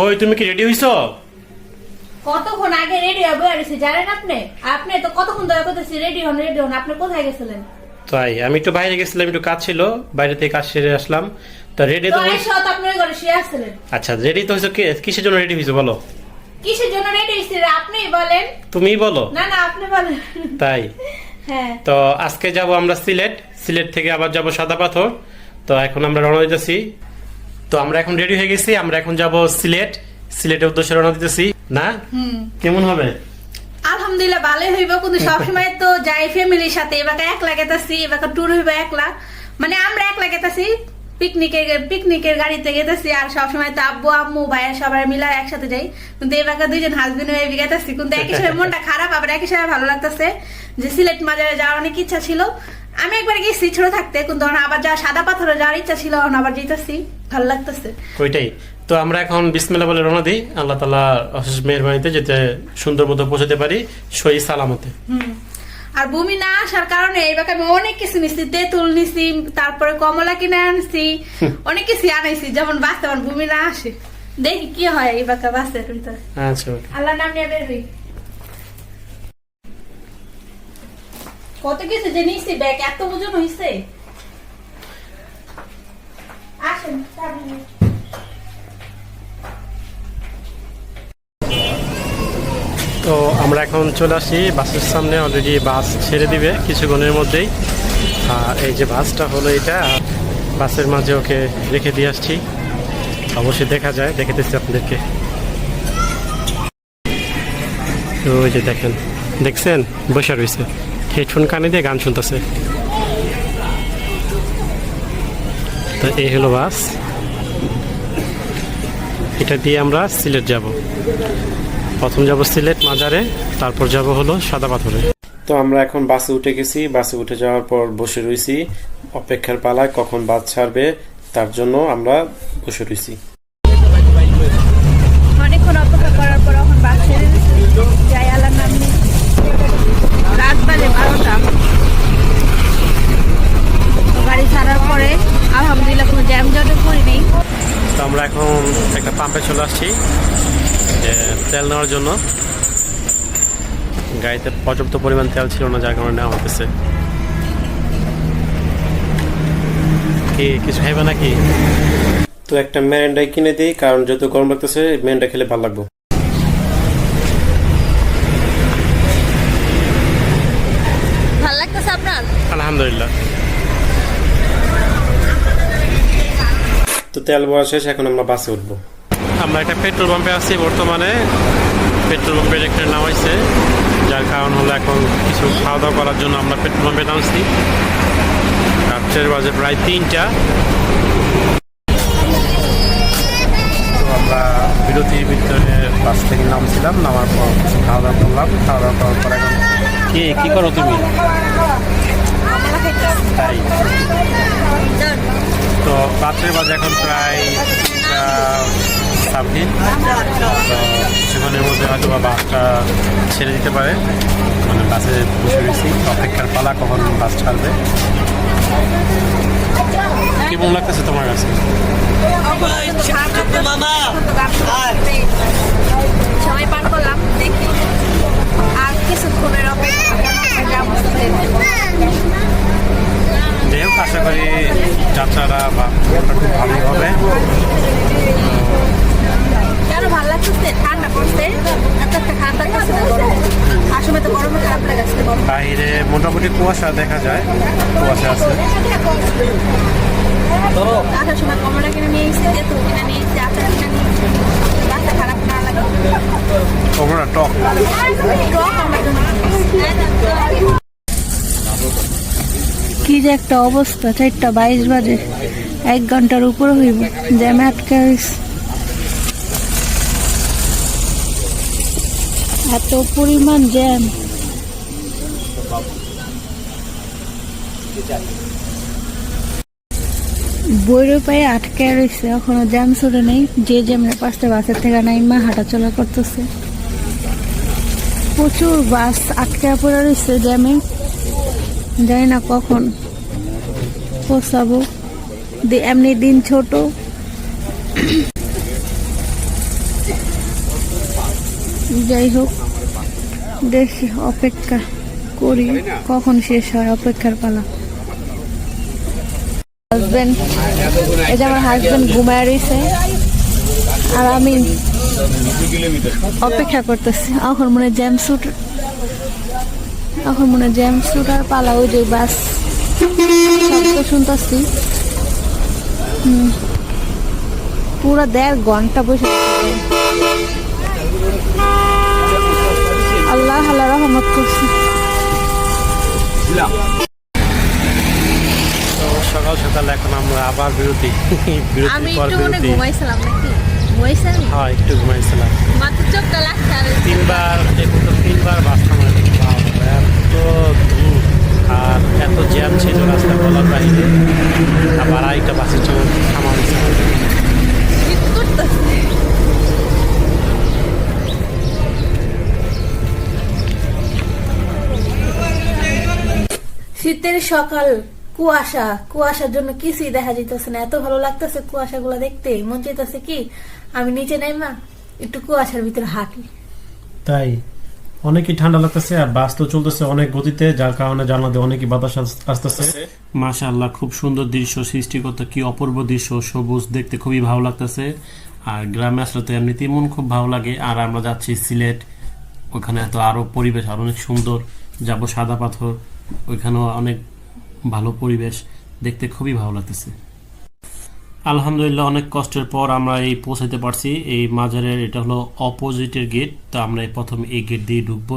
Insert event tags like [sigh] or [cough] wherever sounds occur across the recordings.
কই তুমি কি রেডি হইছো? কতক্ষণ আগে রেডি হবে আর এসে জানেন আপনি? আপনি তো কতক্ষণ ধরে করতেছি রেডি হন রেডি হন আপনি কোথায় গেছিলেন? তাই আমি একটু বাইরে গেছিলাম একটু কাজ ছিল বাইরে থেকে কাজ সেরে আসলাম। তো রেডি তো আপনার ঘরে শুয়ে আসছিলেন। আচ্ছা রেডি তো হয়েছো কে- কিসের জন্য রেডি হয়েছো বলো। কিসের জন্য রেডি হয়েছি আপনি বলেন। তুমিই বলো। না না আপনি বলেন। তাই। হ্যাঁ। তো আজকে যাব আমরা সিলেট। সিলেট থেকে আবার যাব সাদা পাথর। তো এখন আমরা রওনা দিতেছি। তো আমরা এখন রেডি হয়ে গেছি আমরা এখন যাব সিলেট। সিলেটের উদ্দেশ্যে রওনা দিতেছি। না? কেমন হবে? আলহামদুলিল্লাহ ভালোই হইব কিন্তু সবসময় তো যাই ফ্যামিলির সাথে এবার একলা গেতাছি এবার ট্যুর হইব একলা। মানে আমরা একলা গেতাছি পিকনিকের পিকনিকের গাড়িতে গেতেছি আর সবসময় তো আব্বু আম্মু ভাইয়া সবাই মিলে একসাথে যাই। কিন্তু এবার দুইজন হাজবেন্ড হয়ে গেতেছি কিন্তু একই সময় মনটা খারাপ আবার একই সময় ভালো লাগতেছে যে সিলেট মাজারে যাওয়ার অনেক ইচ্ছা ছিল। আমি একবার গেছি ছোট থাকতে কিন্তু আবার যাওয়া সাদা পাথরে যাওয়ার ইচ্ছা ছিল আবার যেতেছি ভালো লাগতেছে। ওইটাই। তো আমরা এখন বিসমিল্লা বলে রওনা দিই। আল্লাহ তালা অশেষ মেহরবানিতে যেতে সুন্দর মতো পৌঁছতে পারি সই সালামতে। আর ভূমি না আসার কারণে এইবার আমি অনেক কিছু নিছি তেঁতুল নিছি তারপরে কমলা কিনে আনছি অনেক কিছু আনাইছি যেমন বাসে আমার ভূমি না আসে। দেখি কি হয় এই বাঁকা বাসের ভিতরে। আচ্ছা আল্লাহ নাম নিয়ে বের হই। কত কিছু ব্যাগ এত ওজন আসেন তো আমরা এখন চলে আসি বাসের সামনে অলরেডি বাস ছেড়ে দিবে কিছুক্ষণের মধ্যেই। আর এই যে বাসটা হলো এটা বাসের মাঝে ওকে রেখে দিয়ে আসছি। অবশ্যই দেখা যায় দেখাতেছি আপনাদেরকে। তো ওই যে দেখেন, দেখছেন? বসে রয়েছে। হেডফোন কানে দিয়ে গান শুনতেছে। তো এই হলো বাস। এটা দিয়ে আমরা সিলেট যাব। প্রথম যাব সিলেট মাজারে তারপর যাব হলো সাদা পাথরে। তো আমরা এখন বাসে উঠে গেছি। বাসে উঠে যাওয়ার পর বসে রয়েছি অপেক্ষার পালায় কখন বাস ছাড়বে তার জন্য আমরা বসে রয়েছি অনেকক্ষণ অপেক্ষা করার পর এখন বাস ছেড়ে যাই। নিয়ে রাত বাজে বারোটা গাড়ি ছাড়ার পরে আলহামদুলিল্লাহ কোনো জ্যাম জটে পড়িনি তো আমরা এখন একটা পাম্পে চলে আসছি যে তেল নেওয়ার জন্য। গাড়িতে পর্যাপ্ত পরিমাণ তেল ছিল না যার কারণে নেওয়া হতেছে কি কিছু খাইবে নাকি? তো একটা ম্যারেন্ডাই কিনে দিই কারণ যত গরম লাগতেছে ম্যারেন্ডা খেলে ভালো লাগবে ভালো লাগতেছে আপনার আলহামদুলিল্লাহ। তো তেল ভরা শেষ এখন আমরা বাসে উঠবো। আমরা একটা পেট্রোল পাম্পে আছি বর্তমানে। পেট্রোল পাম্পের একটা নাম নামাইছে যার কারণ হলো এখন কিছু খাওয়া দাওয়া করার জন্য আমরা পেট্রোল পাম্পে নামছি। রাত্রের বাজে প্রায় তিনটা। আমরা বিরতির ভিতরে বাস থেকে নামছিলাম নামার পর কিছু খাওয়া দাওয়া করলাম। খাওয়া দাওয়া করার পর এখন কি কি করো তুমি? তাই তো রাত্রের বাজে এখন প্রায় সাবদিন কিছুক্ষণের মধ্যে হয়তো বা বাসটা ছেড়ে দিতে পারে। মানে বাসে বসে রয়েছি অপেক্ষার পালা কখন বাস ছাড়বে? কেমন লাগতেছে তোমার কাছে? সময় পার করলাম, দেখি। আর কিছুক্ষণের অপেক্ষা যাব যাই হোক আশা করি যাত্রাটা বা খুব ভালোই হবে। কেন ভালো লাগতেছে ঠান্ডা পড়ছে। এত একটা খারাপ লাগতেছে না গরমে। আসলে তো গরমে খারাপ লাগাচ্ছে বাইরে মোটামুটি কুয়াশা দেখা যায় কুয়াশা আছে। আসার সময় কমলা কিনে নিয়ে এসেছি তেঁতুল কিনে নিয়ে এসেছি আচার কিনে নিয়ে রাস্তা খারাপ না লাগে। তোমরা টক। টক আমরা জন্য। কি যে একটা অবস্থা, চারটা বাইশ বাজে, এক ঘণ্টার উপরে হইব জ্যামে আটকে হয়েছে এত পরিমাণ জ্যাম। বইরও পায়ে আটকে রয়েছে এখনও জ্যাম সরে নেই। যে জ্যামের পাশে বাসের থেকে নাইমা হাঁটা চলা করতেছে। প্রচুর বাস আটকে পড়ে রয়েছে জ্যামে। জানি না কখন। পৌঁছাবো দি- এমনি দিন ছোট। যাই হোক, দেখি, অপেক্ষা করি। কখন শেষ হয় অপেক্ষার পালা। হাজবেন্ড এই আমার হাজবেন্ড ঘুমায় রয়েছে। আর আমি অপেক্ষা করতেছি। এখন মনে জ্যাম শুট এখন মনে জ্যাম শুট আর পালা ওই যে বাস। শুনতেছি। হুম। পুরো দেড় ঘণ্টা বসে আল্লাহ আল্লাহ রহমত করছি। সকাল সকাল এখন আমরা আবার বিরতি। আমি বিরতির পর একটু মনে বিরতি। ঘুমাইছিলাম নাকি? ঘুমাইছেন? হ্যাঁ একটু ঘুমাইছিলাম। মাত্র চোখটা লাগছে তিনবার তিনবার বাস থামাইছি বাবা, এত ধূপ আর এত জ্যাম ছিল রাস্তা বলার বাইরে আবার আরেকটা থামা করতেছে শীতের সকাল কুয়াশা কুয়াশার জন্য কিছুই দেখা যেতেছে না। এত ভালো লাগতেছে কুয়াশা গুলো দেখতে। মন চাইতেছে কি আমি নিচে নাইমা একটু কুয়াশার ভিতরে হাঁটি। তাই? অনেকই ঠান্ডা লাগতেছে আর বাস তো চলতেছে অনেক গতিতে, যার কারণে জানলা দিয়ে অনেকই বাতাস আসতেছে। মাশাআল্লাহ, খুব সুন্দর দৃশ্য সৃষ্টি করতে, কি অপূর্ব দৃশ্য, সবুজ দেখতে খুবই ভালো লাগতেছে। আর গ্রামে আসলে তো এমনিতেই মন খুব ভালো লাগে। আর আমরা যাচ্ছি সিলেট, ওখানে তো আরও পরিবেশ আর অনেক সুন্দর। যাব সাদা পাথর, ওইখানেও অনেক ভালো পরিবেশ, দেখতে খুবই ভালো লাগতেছে। আলহামদুলিল্লাহ অনেক কষ্টের পর আমরা এই পৌঁছাতে পারছি। এই মাজারের এটা হলো অপোজিটের গেট তো আমরা এই প্রথম এই গেট দিয়ে ঢুকবো।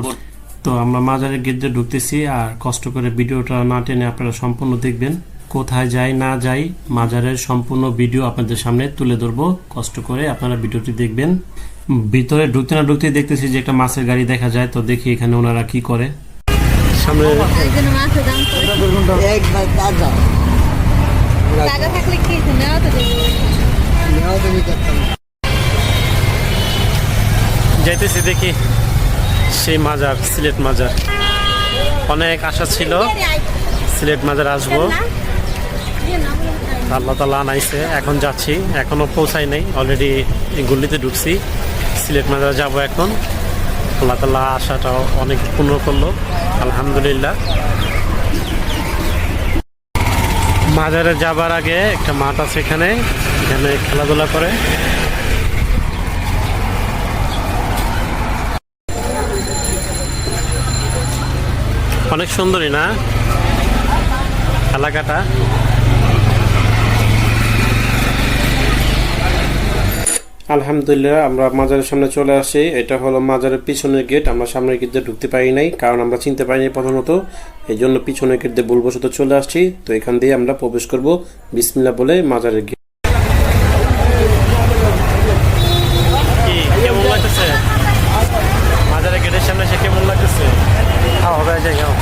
তো আমরা মাজারের গেট দিয়ে ঢুকতেছি আর কষ্ট করে ভিডিওটা না টেনে আপনারা সম্পূর্ণ দেখবেন। কোথায় যাই না যাই মাজারের সম্পূর্ণ ভিডিও আপনাদের সামনে তুলে ধরবো। কষ্ট করে আপনারা ভিডিওটি দেখবেন। ভিতরে ঢুকতে না ঢুকতে দেখতেছি যে একটা মাছের গাড়ি দেখা যায়। তো দেখি এখানে ওনারা কি করে। সামনে একবার তাজা থাকলে কি নেওয়া তো নেওয়া তুমি করতাম যাইতেছি দেখি সেই মাজার সিলেট মাজার। অনেক আশা ছিল সিলেট মাজার আসব। আল্লাহ তালা আনাইছে এখন যাচ্ছি। এখনও পৌঁছাই নাই অলরেডি গুল্লিতে ঢুকছি। সিলেট মাজার যাব এখন। আল্লাহ তালা আশাটা অনেক পূর্ণ করল আলহামদুলিল্লাহ। মাজারে যাবার আগে একটা মাঠ আছে এখানে এখানে খেলাধুলা করে। অনেক সুন্দরী না? এলাকাটা? আলহামদুলিল্লাহ, আমরা মাজারের সামনে চলে আসি। এটা হলো মাজারের পিছনের গেট আমরা সামনের গেট দিয়ে ঢুকতে পারি নাই, কারণ আমরা চিনতে পারি নাই প্রধানত। এই জন্য পিছনের গেট দিয়ে ভুলবশত চলে আসছি। তো এখান দিয়ে আমরা প্রবেশ করব। বিসমিল্লা বলে মাজারের গেট কেমন লাগতেছে মাজারের গেটের সামনে সে কেমন লাগতেছে খাওয়া হবে যাই খাও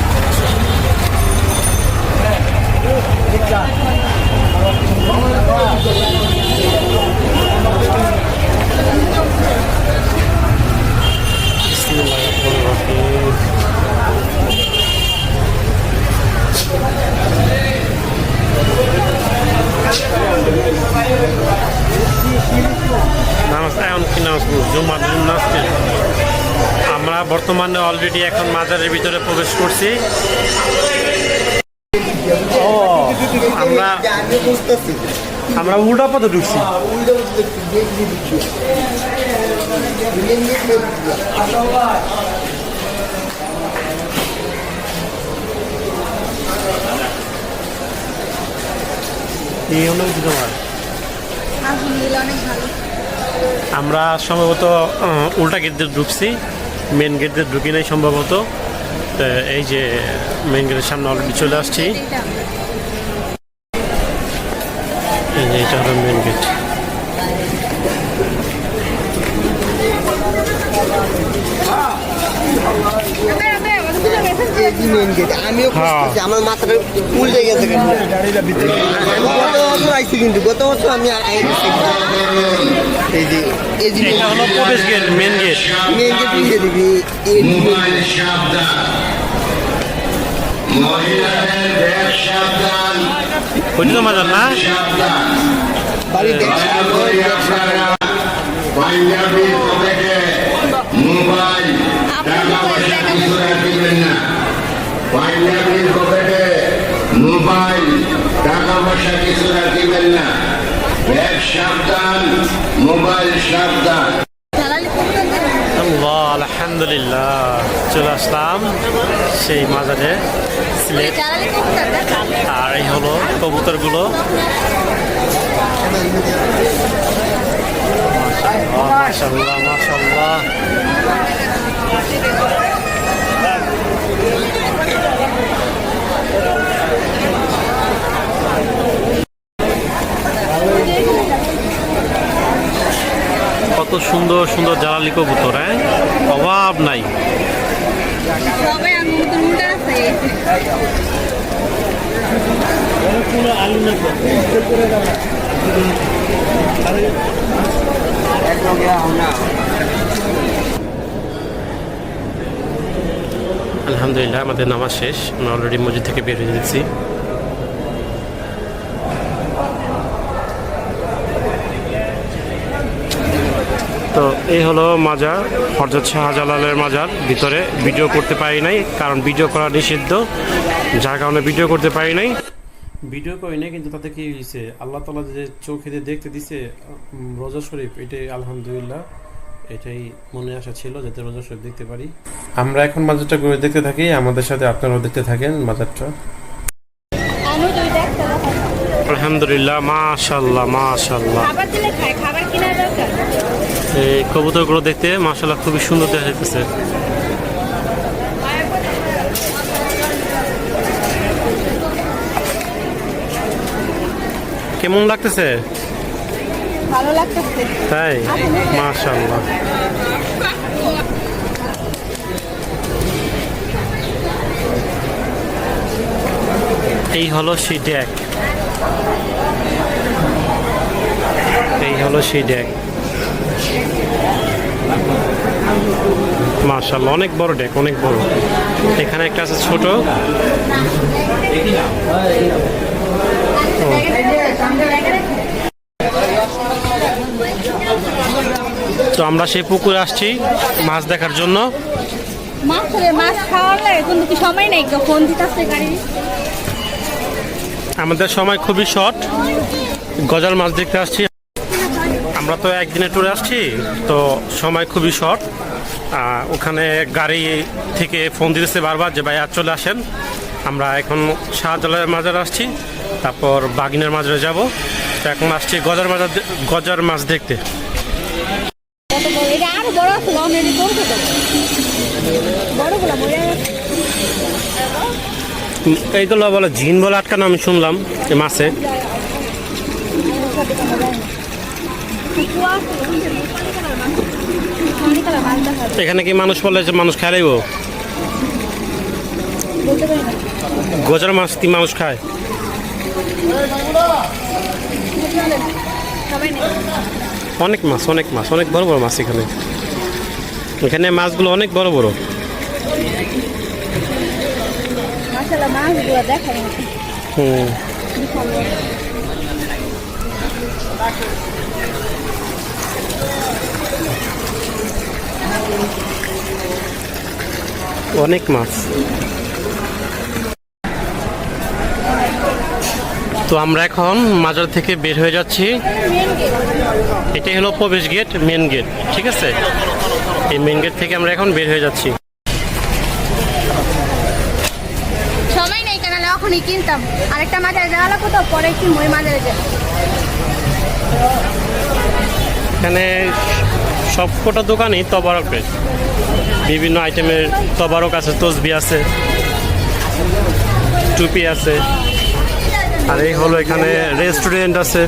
Bismillahirrahmanirrahim. নামাজ এখন কি নামাজ পড়ব? জুমার দিন নামাজ কি? আমরা বর্তমানে অলরেডি এখন মাজারের ভিতরে প্রবেশ করছি। আমরা আমরা উল্টা পথে ঢুকছি। এই হলো তোমার আমরা সম্ভবত উল্টা গেট দিয়ে ঢুকছি। মেন গেট ঢুকি নাই সম্ভবত। এই যে মেন গেটের সামনে অলরেডি চলে আসছি। এটা হলো মেন গেট এই যে মেন গেট আমিও হ্যাঁ। বুঝতেছি আমার মাথাটা উল্টে গেছে আমি গত বছর আইছি কিন্তু গত বছর আমি আইছি এই যে এই যে এটা হলো প্রবেশ gate main gate main gate উল্টে দিবি এই মহিলাদের ব্যাগ সাবধান। না? বাড়ি পাঞ্জাবি মোবাইল রাখবেন না পাঞ্জাবির পকেটে মোবাইল টাকা পয়সা কিছু রাখবেন না। ব্যাগ সাবধান মোবাইল সাবধান। আলহামদুলিল্লাহ। চলে আসলাম সেই মাজারে। সিলেট। আর এই হলো কবুতরগুলো। মাশাল্লাহ মাশাল্লাহ কত সুন্দর সুন্দর জ্বালালি কবুতর হ্যাঁ? অভাব নাই। আলহামদুলিল্লাহ আমাদের নামাজ শেষ। আমরা অলরেডি মসজিদ থেকে বের হয়ে যাচ্ছি তো এই হলো মাজার হরজত শাহজালালের মাজার। ভিতরে ভিডিও করতে পারি নাই কারণ ভিডিও করা নিষিদ্ধ। যার কারণে ভিডিও করতে পারি নাই। ভিডিও করি নাই কিন্তু তাতে কি হয়েছে আল্লাহ তালা যে চোখে দিয়ে দেখতে দিছে রোজা শরীফ এটাই আলহামদুলিল্লাহ এটাই মনে আসা ছিল যাতে রোজা শরীফ দেখতে পারি। আমরা এখন মাজারটা ঘুরে দেখতে থাকি আমাদের সাথে আপনারাও দেখতে থাকেন মাজারটা। আলহামদুলিল্লাহ মাশাল্লাহ মাশাল্লাহ এই কবুতরগুলো দেখতে মাশাল্লাহ খুবই সুন্দর দেখা যাইতেছে। কেমন লাগতেছে? ভালো লাগতেছে। তাই? মাশাল্লাহ এই হলো সেই ডেক হলো সেই ডেক মাশাল্লাহ অনেক বড় ডেক অনেক বড়। এখানে একটা আছে ছোট। তো আমরা সেই পুকুরে আসছি মাছ দেখার জন্য। আমাদের সময় খুবই শর্ট গজাল মাছ দেখতে আসছি। আমরা তো একদিনে ট্যুরে আসছি তো সময় খুবই শর্ট ওখানে গাড়ি থেকে ফোন দিতেছে বারবার যে ভাই আর চলে আসেন। আমরা এখন শাহজালালের মাজার আসছি তারপর বাগিনের মাজারে যাব। তো এখন আসছি গজার মাজার গজার মাছ দেখতে। উম, এইগুলো বলে ঝিন বলে আটকানো আমি শুনলাম এই মাছে। এখানে কি মানুষ বলে যে মানুষ খাইব গজার মাছ কি মানুষ খায়? অনেক মাছ অনেক মাছ, অনেক বড় বড় মাছ এখানে। এখানে মাছগুলো অনেক বড় বড়। হুম। অনেক মাছ। তো আমরা এখন মাজার থেকে বের হয়ে যাচ্ছি। এটাই হলো প্রবেশ গেট মেন গেট ঠিক আছে? এই মেন গেট থেকে আমরা এখন বের হয়ে যাচ্ছি। সময় নেই কেন? এখনই কিনতাম। আরেকটা মাজারে যাওয়া লাগতো, পরে কিনবো ওই মাজারে যাই। এখানে সব কটা দোকানই তবারকের বিভিন্ন আইটেমের তবারক আছে, তসবি আছে, টুপি আছে। আর এই হলো এখানে রেস্টুরেন্ট আছে।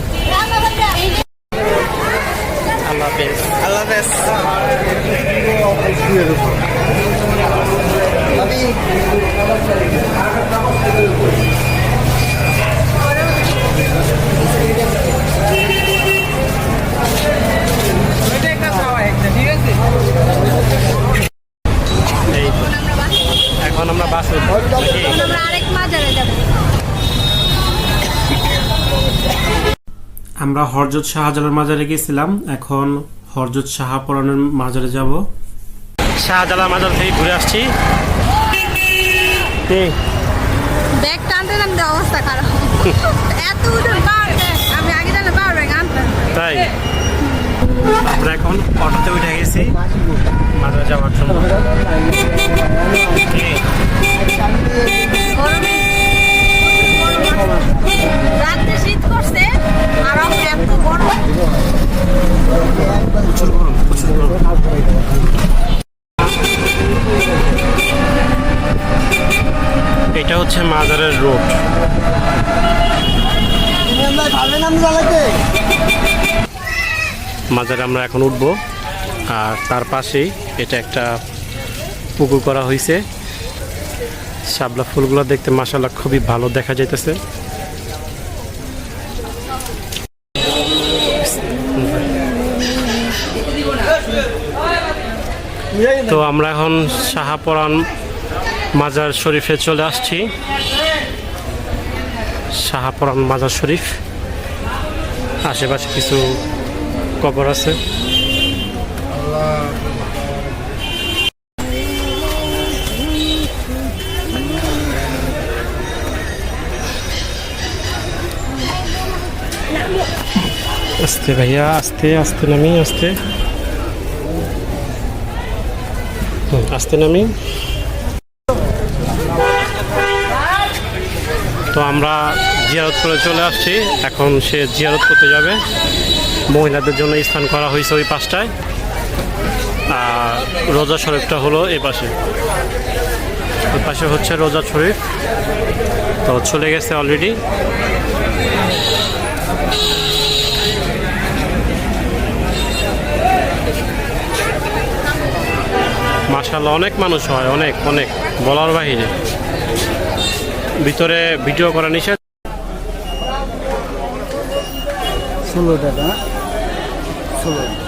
আল্লাহ আল্লাহ হাফেজ। আমরা? আরেক মাজারে যাব আমরা হরজত শাহজালাল মাজারে গেছিলাম এখন হরজত শাহপরানের মাজারে যাব। শাহজালাল মাজার থেকে ঘুরে আসছি। কি? ব্যাগ টানতে টানতে অবস্থা খারাপ। [laughs] এত উঠে আমি আগে জানলে পাওয়ার ব্যাগ আনতাম। তাই? আমরা এখন অটোতে উঠে গেছি। মাজার যাওয়ার জন্য? রাত্রে এটা হচ্ছে মাজারের রোড। মাজারে আমরা এখন উঠবো। আর তার পাশেই এটা একটা পুকুর করা হয়েছে শাপলা ফুলগুলো দেখতে মাসাল্লাহ খুবই ভালো দেখা যাইতেছে। তো আমরা এখন শাহাপরান মাজার শরীফে চলে আসছি। শাহাপরান মাজার শরীফ। আশেপাশে কিছু কবর আছে। আস্তে ভাইয়া আস্তে আস্তে নামি আস্তে। আস্তে নামি। তো আমরা জিয়ারত করে চলে আসছি। এখন সে জিয়ারত করতে যাবে। মহিলাদের জন্য স্থান করা হয়েছে ওই পাশটায়। আর রোজা শরীফটা হলো এই পাশে। ওই পাশে হচ্ছে রোজা শরীফ। তো চলে গেছে অলরেডি মার্শাল্লাহ অনেক মানুষ হয়, অনেক অনেক। বলার বাহিরে। ভিতরে ভিডিও করা নিষেধ। ষোলো টাকা। ষোলো।